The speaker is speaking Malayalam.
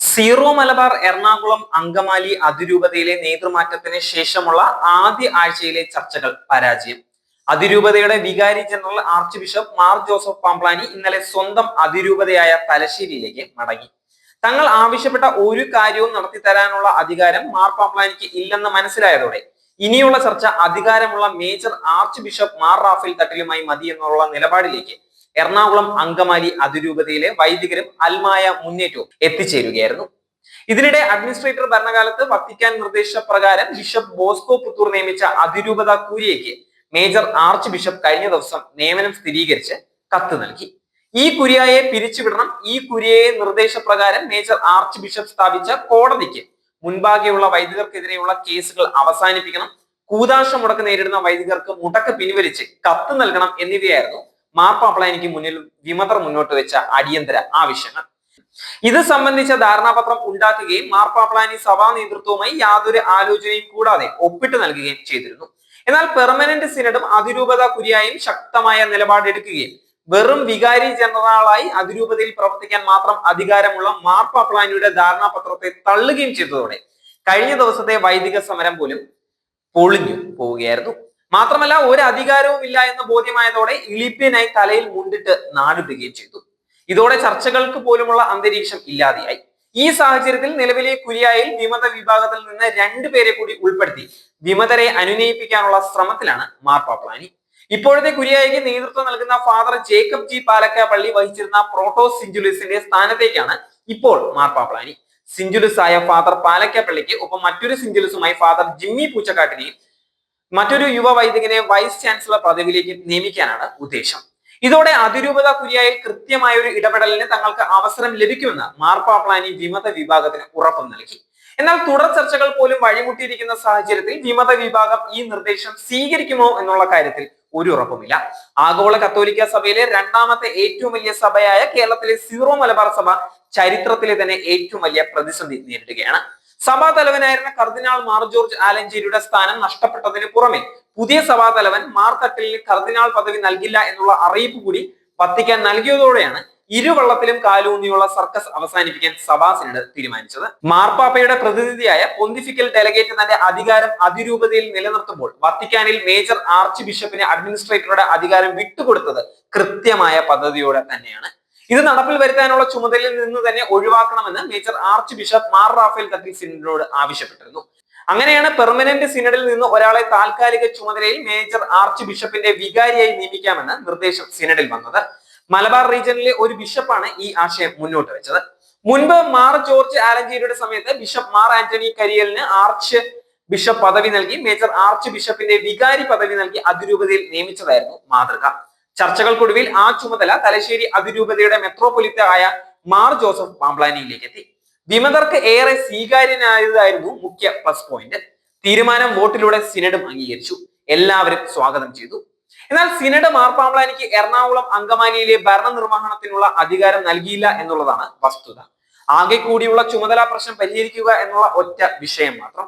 സീറോ മലബാർ എറണാകുളം അങ്കമാലി അതിരൂപതയിലെ നേതൃമാറ്റത്തിന് ശേഷമുള്ള ആദ്യ ആഴ്ചയിലെ ചർച്ചകൾ പരാജയം. അതിരൂപതയുടെ വികാരി general arch bishop Mar Joseph Pamplany ഇന്നലെ സ്വന്തം അതിരൂപതയായ തലശ്ശേരിയിലേക്ക് മടങ്ങി. തങ്ങൾ ആവശ്യപ്പെട്ട ഒരു കാര്യവും നടത്തി തരാനുള്ള അധികാരം മാർ പാംപ്ലാനിക്ക് ഇല്ലെന്ന് മനസ്സിലായതോടെ ഇനിയുള്ള ചർച്ച അധികാരമുള്ള major arch bishop Mar Raphael തട്ടിലുമായി മതി എന്നുള്ള നിലപാടിലേക്ക് എറണാകുളം അങ്കമാലി അതിരൂപതയിലെ വൈദികരും അൽമായ മുന്നേറ്റവും എത്തിച്ചേരുകയായിരുന്നു. ഇതിനിടെ അഡ്മിനിസ്ട്രേറ്റർ ഭരണകാലത്ത് വത്തിക്കാൻ നിർദ്ദേശപ്രകാരം ബിഷപ്പ് ബോസ്കോ പുത്തൂർ നിയമിച്ച അതിരൂപത കൂരിയയ്ക്ക് മേജർ ആർച്ച് ബിഷപ്പ് കഴിഞ്ഞ ദിവസം നിയമനം സ്ഥിരീകരിച്ച് കത്ത് നൽകി. ഈ കുരിയായെ പിരിച്ചുവിടണം. ഈ കുരിയയെ നിർദ്ദേശപ്രകാരം മേജർ ആർച്ച് ബിഷപ്പ് സ്ഥാപിച്ച കോടതിക്ക് മുൻപാകെയുള്ള വൈദികർക്കെതിരെയുള്ള കേസുകൾ അവസാനിപ്പിക്കണം. കൂതാശ മുടക്ക് നേരിടുന്ന വൈദികർക്ക് മുടക്ക് പിൻവലിച്ച് കത്ത് നൽകണം എന്നിവയായിരുന്നു മാർപ്പാപ്പളാനിക്ക് മുന്നിൽ വിമതർ മുന്നോട്ട് വെച്ച അടിയന്തര ആവശ്യങ്ങൾ. ഇത് സംബന്ധിച്ച ധാരണാപത്രം ഉണ്ടാക്കുകയും മാർപ്പാപ്പളാനി സഭാ നേതൃത്വവുമായി യാതൊരു ആലോചനയും കൂടാതെ ഒപ്പിട്ട് നൽകുകയും ചെയ്തിരുന്നു. എന്നാൽ പെർമനന്റ് സിനഡും അതിരൂപത കുരിയായും ശക്തമായ നിലപാടെടുക്കുകയും വെറും വികാരി ജനറലായി അതിരൂപതയിൽ പ്രവർത്തിക്കാൻ മാത്രം അധികാരമുള്ള മാർപ്പാപ്പളാനിയുടെ ധാരണാപത്രത്തെ തള്ളുകയും ചെയ്തതോടെ കഴിഞ്ഞ ദിവസത്തെ വൈദിക സമരം പോലും പൊളിഞ്ഞു പോവുകയായിരുന്നു. മാത്രമല്ല ഒരു അധികാരവും ഇല്ല എന്ന് ബോധ്യമായതോടെ ഇലിപ്പിയനായി തലയിൽ മുണ്ടിട്ട് നാടിടുകയും ചെയ്തു. ഇതോടെ ചർച്ചകൾക്ക് പോലുമുള്ള അന്തരീക്ഷം ഇല്ലാതെയായി. ഈ സാഹചര്യത്തിൽ നിലവിലെ കുരിയായിൽ വിമത വിഭാഗത്തിൽ നിന്ന് രണ്ടുപേരെ കൂടി ഉൾപ്പെടുത്തി വിമതരെ അനുനയിപ്പിക്കാനുള്ള ശ്രമത്തിലാണ് മാർപ്പാപ്ലാനി ഇപ്പോഴത്തെ കുരിയായിക്ക് നേതൃത്വം നൽകുന്ന ഫാദർ ജേക്കബ് ജി പാലക്ക പള്ളി വഹിച്ചിരുന്ന പ്രോട്ടോ സിഞ്ചുലിസിന്റെ സ്ഥാനത്തേക്കാണ് ഇപ്പോൾ മാർപ്പാപ്ലാനി സിഞ്ചുലിസ് ആയ ഫാദർ പാലക്ക പള്ളിക്ക് ഒപ്പം മറ്റൊരു സിഞ്ചുലിസുമായി ഫാദർ ജിമ്മി പൂച്ചക്കാട്ടിനെയും മറ്റൊരു യുവ വൈദികനെ വൈസ് ചാൻസലർ പദവിയിലേക്ക് നിയമിക്കാനാണ് ഉദ്ദേശം. ഇതോടെ അതിരൂപത കുരിയായിൽ കൃത്യമായ ഒരു ഇടപെടലിന് തങ്ങൾക്ക് അവസരം ലഭിക്കുമെന്ന് മാർപ്പാപ്ലാനി വിമത വിഭാഗത്തിന് ഉറപ്പും നൽകി. എന്നാൽ തുടർ ചർച്ചകൾ പോലും വഴിമുട്ടിയിരിക്കുന്ന സാഹചര്യത്തിൽ വിമത വിഭാഗം ഈ നിർദ്ദേശം സ്വീകരിക്കുമോ എന്നുള്ള കാര്യത്തിൽ ഒരു ഉറപ്പുമില്ല. ആഗോള കത്തോലിക്ക സഭയിലെ രണ്ടാമത്തെ ഏറ്റവും വലിയ സഭയായ കേരളത്തിലെ സീറോ മലബാർ സഭ ചരിത്രത്തിലെ തന്നെ ഏറ്റവും വലിയ പ്രതിസന്ധി നേരിടുകയാണ്. സഭാ തലവനായിരുന്ന കർദിനാൾ മാർ ജോർജ് ആലഞ്ചേരിയുടെ സ്ഥാനം നഷ്ടപ്പെട്ടതിന് പുറമെ പുതിയ സഭാ തലവൻ മാർ തട്ടലിന് കർദിനാൾ പദവി നൽകില്ല എന്നുള്ള അറിയിപ്പ് കൂടി പത്തിക്കാൻ നൽകിയതോടെയാണ് ഇരുവള്ളത്തിലും കാലൂന്നിയുള്ള സർക്കസ് അവസാനിപ്പിക്കാൻ സഭാ തീരുമാനിച്ചത്. മാർപ്പാപ്പയുടെ പ്രതിനിധിയായ പൊന്തിഫിക്കൽ ഡെലഗേറ്റ് തന്റെ അധികാരം അതിരൂപതയിൽ നിലനിർത്തുമ്പോൾ വത്തിക്കാനിൽ മേജർ ആർച്ച് ബിഷപ്പിന് അഡ്മിനിസ്ട്രേറ്ററുടെ അധികാരം വിട്ടുകൊടുത്തത് കൃത്യമായ പദ്ധതിയോടെ തന്നെയാണ്. ഇത് നടപ്പിൽ വരുത്താനുള്ള ചുമതലയിൽ നിന്ന് തന്നെ ഒഴിവാക്കണമെന്ന് major arch bishop Mar Raphael Thattil സിനഡിനോട് ആവശ്യപ്പെട്ടിരുന്നു. അങ്ങനെയാണ് പെർമനന്റ് സിനഡിൽ നിന്ന് ഒരാളെ താൽക്കാലിക ചുമതലയിൽ മേജർ ആർച്ച് ബിഷപ്പിന്റെ വികാരിയായി നിയമിക്കാമെന്ന് നിർദ്ദേശം സിനഡിൽ വന്നത്. മലബാർ റീജിയനിലെ ഒരു ബിഷപ്പാണ് ഈ ആശയം മുന്നോട്ട് വെച്ചത്. മുൻപ് മാർ ജോർജ് ആലഞ്ചേരിയുടെ സമയത്ത് ബിഷപ്പ് മാർ ആന്റണി കരിയലിന് ആർച്ച് ബിഷപ്പ് പദവി നൽകി മേജർ ആർച്ച് ബിഷപ്പിന്റെ വികാരി പദവി നൽകി അതിരൂപതയിൽ നിയമിച്ചതായിരുന്നു മാതൃക. ചർച്ചകൾക്കൊടുവിൽ ആ ചുമതല തലശ്ശേരി അതിരൂപതയുടെ മെത്രോപൊലിത്ത ആയ മാർ ജോസഫ് പാംപ്ലാനിയിലേക്ക് എത്തി വിമതർക്ക് ഏറെ സ്വീകാര്യനായതായിരുന്നു മുഖ്യ പ്ലസ് പോയിന്റ് തീരുമാനം വോട്ടിലൂടെ സിനഡും അംഗീകരിച്ചു. എല്ലാവരും സ്വാഗതം ചെയ്തു. എന്നാൽ സിനഡ് മാർപ്പാമ്പ്ലാനിക്ക് എറണാകുളം അങ്കമാലിയിലെ ഭരണനിർവഹണത്തിനുള്ള അധികാരം നൽകിയില്ല എന്നുള്ളതാണ് വസ്തുത. ആകെ കൂടിയുള്ള ചുമതല പ്രശ്നം പരിഹരിക്കുക എന്നുള്ള ഒറ്റ വിഷയം മാത്രം.